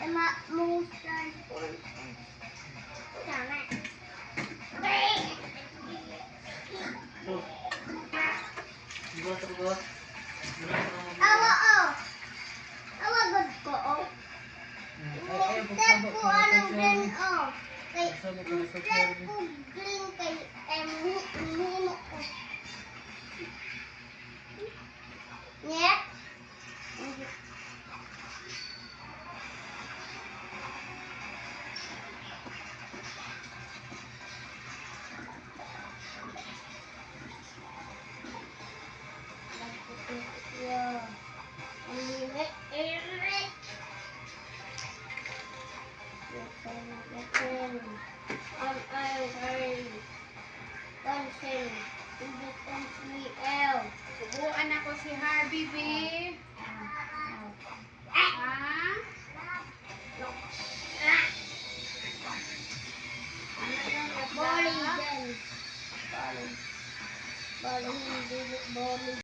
Emma Monster Tama. Bugot, bugot. Awa oh. Awa god ko oh. Step bugsabok ko anong green oh. Kay Shelby. ko green kay em himo ko. Net. Subuan ako si Harvey, B. Yung Bowling. Bowling. Bowling, bowling.